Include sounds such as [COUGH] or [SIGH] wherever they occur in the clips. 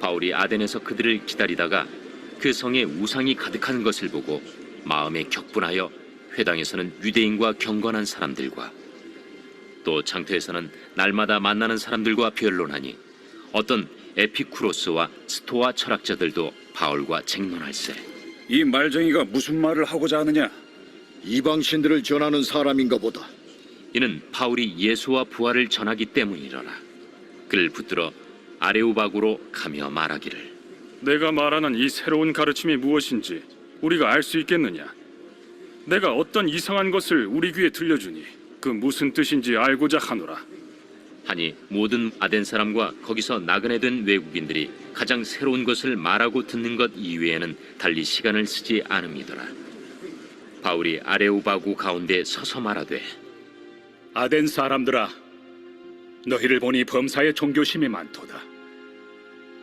바울이 아덴에서 그들을 기다리다가 그 성에 우상이 가득한 것을 보고 마음에 격분하여 회당에서는 유대인과 경건한 사람들과 또 장터에서는 날마다 만나는 사람들과 변론하니 어떤 에피쿠로스와 스토아 철학자들도 바울과 쟁론할세 이 말쟁이가 무슨 말을 하고자 하느냐? 이방 신들을 전하는 사람인가 보다. 이는 바울이 예수와 부활을 전하기 때문이러라 그를 붙들어 아레오바구로 가며 말하기를 내가 말하는 이 새로운 가르침이 무엇인지 우리가 알 수 있겠느냐? 내가 어떤 이상한 것을 우리 귀에 들려주니 그 무슨 뜻인지 알고자 하노라. 하니 모든 아덴 사람과 거기서 나그네 된 외국인들이 가장 새로운 것을 말하고 듣는 것 이외에는 달리 시간을 쓰지 않음이더라. 바울이 아레오바구 가운데 서서 말하되 아덴 사람들아, 너희를 보니 범사에 종교심이 많도다.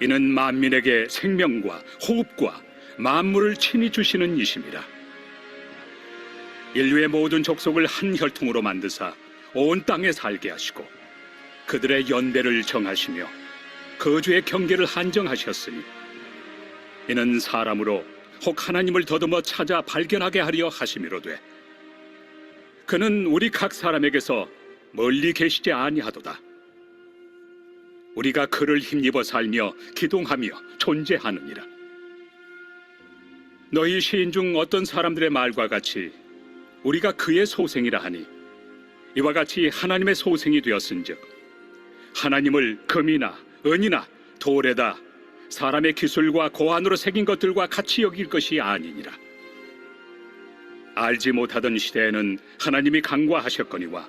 이는 만민에게 생명과 호흡과 만물을 친히 주시는 이심이라 인류의 모든 족속을 한 혈통으로 만드사 온 땅에 살게 하시고 그들의 연대를 정하시며 거주의 경계를 한정하셨으니 이는 사람으로 혹 하나님을 더듬어 찾아 발견하게 하려 하심이로되 그는 우리 각 사람에게서 멀리 계시지 아니하도다. 우리가 그를 힘입어 살며 기동하며 존재하느니라. 너희 시인 중 어떤 사람들의 말과 같이 우리가 그의 소생이라 하니 이와 같이 하나님의 소생이 되었은즉 하나님을 금이나 은이나 돌에다 사람의 기술과 고안으로 새긴 것들과 같이 여길 것이 아니니라. 알지 못하던 시대에는 하나님이 강과하셨거니와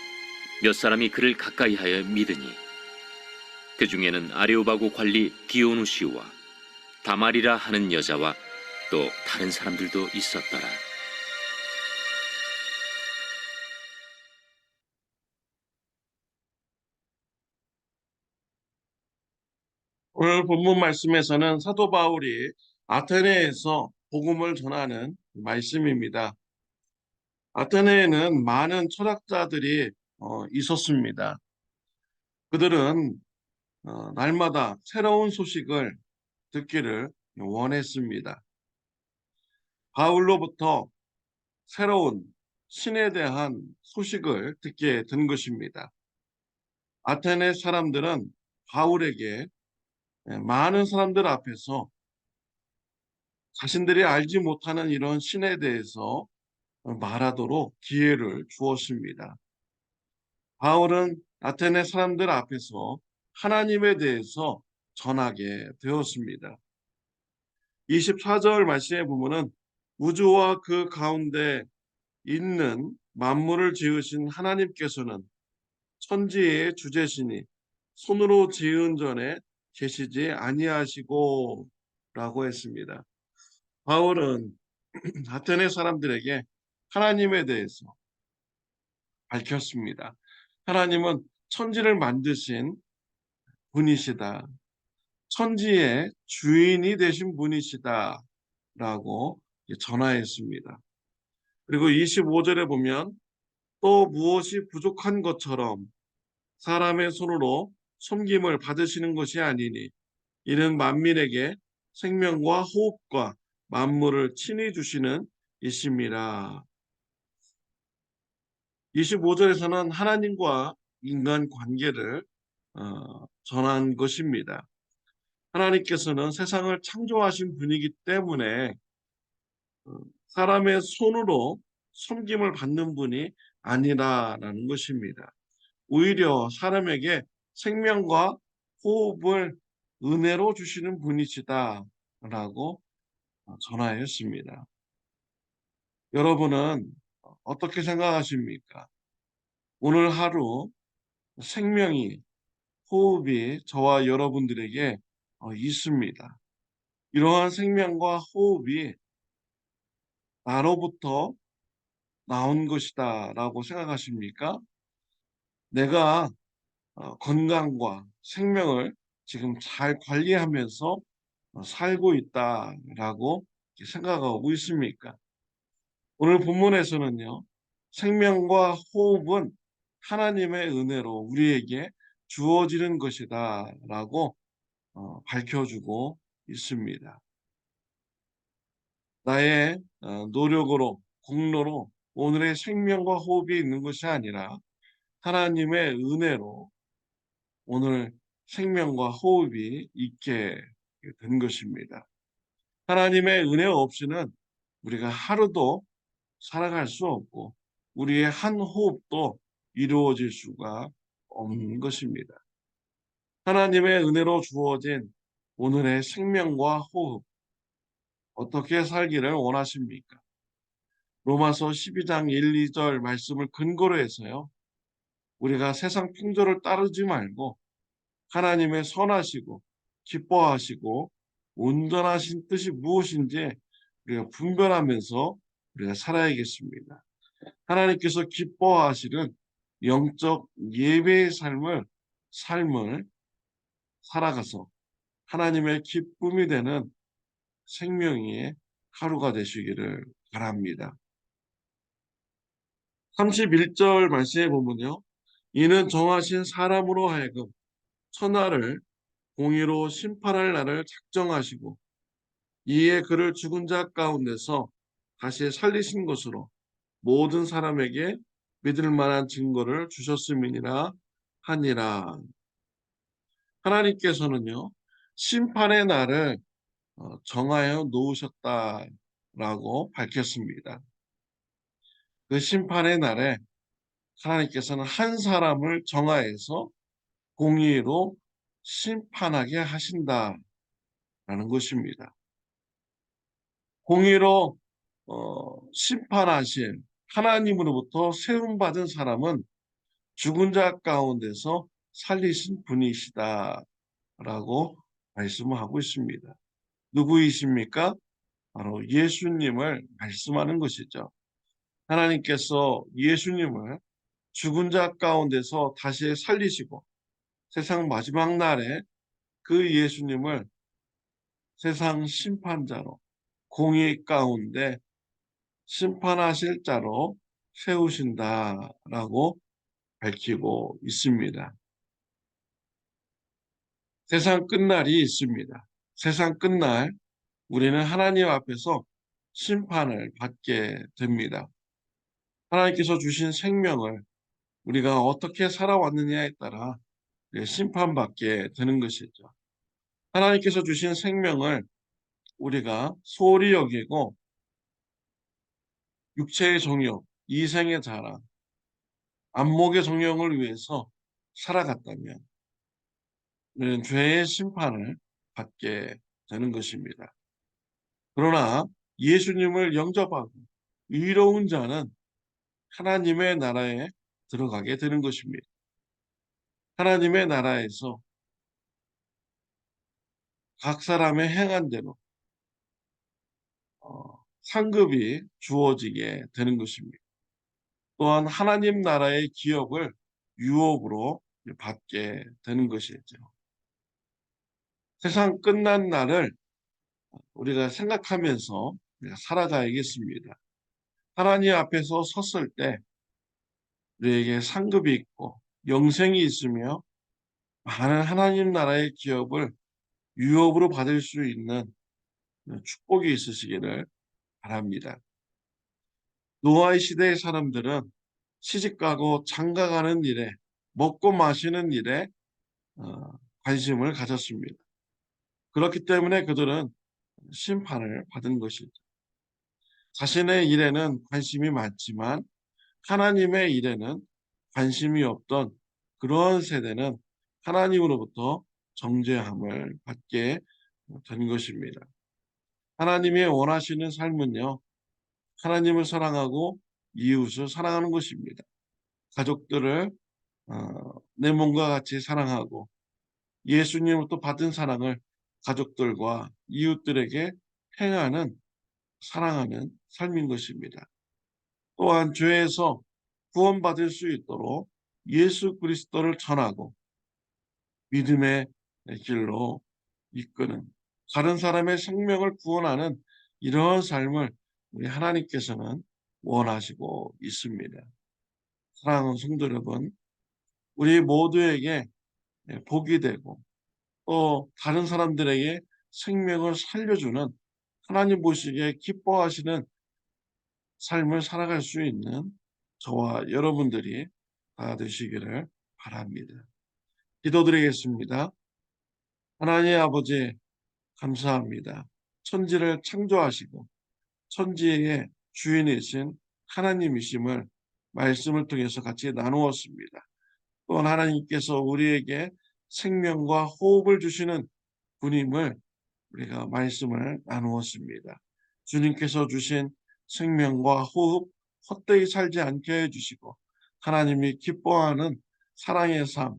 몇 사람이 그를 가까이하여 믿으니 그 중에는 아레오바고 관리 디오누시우와 다말이라 하는 여자와 또 다른 사람들도 있었더라. 오늘 본문 말씀에서는 사도 바울이 아테네에서 복음을 전하는 말씀입니다. 아테네에는 많은 철학자들이 어, 있었습니다. 그들은 어, 날마다 새로운 소식을 듣기를 원했습니다. 바울로부터 새로운 신에 대한 소식을 듣게 된 것입니다. 아테네 사람들은 바울에게 예, 많은 사람들 앞에서 자신들이 알지 못하는 이런 신에 대해서 말하도록 기회를 주었습니다. 바울은 아테네 사람들 앞에서 하나님에 대해서 전하게 되었습니다. 24절 말씀에 보면은 우주와 그 가운데 있는 만물을 지으신 하나님께서는 천지의 주제시니 손으로 지은 전에 계시지 아니하시고 라고 했습니다. 바울은 [CLEARS THROAT] 아테네 사람들에게 하나님에 대해서 밝혔습니다. 하나님은 천지를 만드신 분이시다. 천지의 주인이 되신 분이시다. 라고 전하했습니다. 그리고 25절에 보면 또 무엇이 부족한 것처럼 사람의 손으로 섬김을 받으시는 것이 아니니 이는 만민에게 생명과 호흡과 만물을 친히 주시는 이심이라. 25절에서는 하나님과 인간 관계를 어, 전한 것입니다. 하나님께서는 세상을 창조하신 분이기 때문에 어, 사람의 손으로 섬김을 받는 분이 아니라라는 것입니다. 오히려 사람에게 생명과 호흡을 은혜로 주시는 분이시다라고 전하였습니다. 여러분은 어떻게 생각하십니까? 오늘 하루 생명이 호흡이 저와 여러분들에게 어, 있습니다. 이러한 생명과 호흡이 나로부터 나온 것이다 라고 생각하십니까? 내가 어, 건강과 생명을 지금 잘 관리하면서 어, 살고 있다 라고 생각하고 있습니까? 오늘 본문에서는요, 생명과 호흡은 하나님의 은혜로 우리에게 주어지는 것이다 라고 어, 밝혀주고 있습니다. 나의 어, 노력으로 공로로 오늘의 생명과 호흡이 있는 것이 아니라 하나님의 은혜로 오늘 생명과 호흡이 있게 된 것입니다. 하나님의 은혜 없이는 우리가 하루도 살아갈 수 없고 우리의 한 호흡도 이루어질 수가 없는 것입니다. 하나님의 은혜로 주어진 오늘의 생명과 호흡 어떻게 살기를 원하십니까? 로마서 12장 1, 2절 말씀을 근거로 해서요. 우리가 세상 풍조를 따르지 말고 하나님의 선하시고 기뻐하시고 온전하신 뜻이 무엇인지 우리가 분별하면서 우리가 살아야겠습니다. 하나님께서 기뻐하시는 영적 예배의 삶을 삶을 살아가서 하나님의 기쁨이 되는 생명의 하루가 되시기를 바랍니다. 31절 말씀에 보면요. 이는 정하신 사람으로 하여금 천하를 공의로 심판할 날을 작정하시고 이에 그를 죽은 자 가운데서 다시 살리신 것으로 모든 사람에게 믿을 만한 증거를 주셨음이니라 하니라. 하나님께서는요, 심판의 날을 어, 정하여 놓으셨다라고 밝혔습니다. 그 심판의 날에 하나님께서는 한 사람을 정하여서 공의로 심판하게 하신다라는 것입니다. 공의로 어, 심판하실 하나님으로부터 세움받은 사람은 죽은 자 가운데서 살리신 분이시다라고 말씀을 하고 있습니다. 누구이십니까? 바로 예수님을 말씀하는 것이죠. 하나님께서 예수님을 죽은 자 가운데서 다시 살리시고 세상 마지막 날에 그 예수님을 세상 심판자로 공의 가운데 심판하실 자로 세우신다라고 밝히고 있습니다. 세상 끝날이 있습니다. 세상 끝날 우리는 하나님 앞에서 심판을 받게 됩니다. 하나님께서 주신 생명을 우리가 어떻게 살아왔느냐에 따라 심판받게 되는 것이죠. 하나님께서 주신 생명을 우리가 소홀히 여기고 육체의 정욕, 이생의 자랑, 안목의 정욕을 위해서 살아갔다면 우리는 죄의 심판을 받게 되는 것입니다. 그러나 예수님을 영접하고 의로운 자는 하나님의 나라에 들어가게 되는 것입니다. 하나님의 나라에서 각 사람의 행한 대로 어, 상급이 주어지게 되는 것입니다. 또한 하나님 나라의 기업을 유업으로 받게 되는 것이죠. 세상 끝난 날을 우리가 생각하면서 살아가야겠습니다. 하나님 앞에서 섰을 때 우리에게 상급이 있고 영생이 있으며 많은 하나님 나라의 기업을 유업으로 받을 수 있는 축복이 있으시기를 바랍니다. 노아의 시대의 사람들은 시집가고 장가가는 일에 먹고 마시는 일에 어, 관심을 가졌습니다. 그렇기 때문에 그들은 심판을 받은 것이죠. 자신의 일에는 관심이 많지만 하나님의 일에는 관심이 없던 그런 세대는 하나님으로부터 정죄함을 받게 된 것입니다. 하나님이 원하시는 삶은요, 하나님을 사랑하고 이웃을 사랑하는 것입니다. 가족들을 어, 내 몸과 같이 사랑하고 예수님으로부터 받은 사랑을 가족들과 이웃들에게 행하는 사랑하는 삶인 것입니다. 또한 죄에서 구원받을 수 있도록 예수 그리스도를 전하고 믿음의 길로 이끄는 다른 사람의 생명을 구원하는 이러한 삶을 우리 하나님께서는 원하시고 있습니다. 사랑하는 성도 여러분, 우리 모두에게 복이 되고 또 다른 사람들에게 생명을 살려주는 하나님 보시기에 기뻐하시는 삶을 살아갈 수 있는 저와 여러분들이 다 되시기를 바랍니다. 기도드리겠습니다. 하나님 아버지 감사합니다. 천지를 창조하시고 천지의 주인이신 하나님이심을 말씀을 통해서 같이 나누었습니다. 또한 하나님께서 우리에게 생명과 호흡을 주시는 분임을 우리가 말씀을 나누었습니다. 주님께서 주신 생명과 호흡 헛되이 살지 않게 해주시고 하나님이 기뻐하는 사랑의 삶,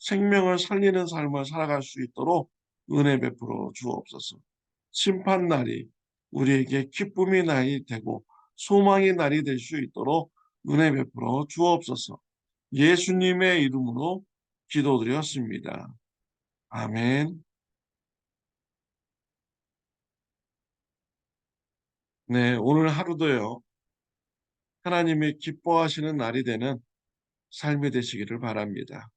생명을 살리는 삶을 살아갈 수 있도록 은혜 베풀어 주옵소서. 심판 날이 우리에게 기쁨의 날이 되고 소망의 날이 될 수 있도록 은혜 베풀어 주옵소서. 예수님의 이름으로 기도드렸습니다. 아멘. 네, 오늘 하루도요. 하나님이 기뻐하시는 날이 되는 삶이 되시기를 바랍니다.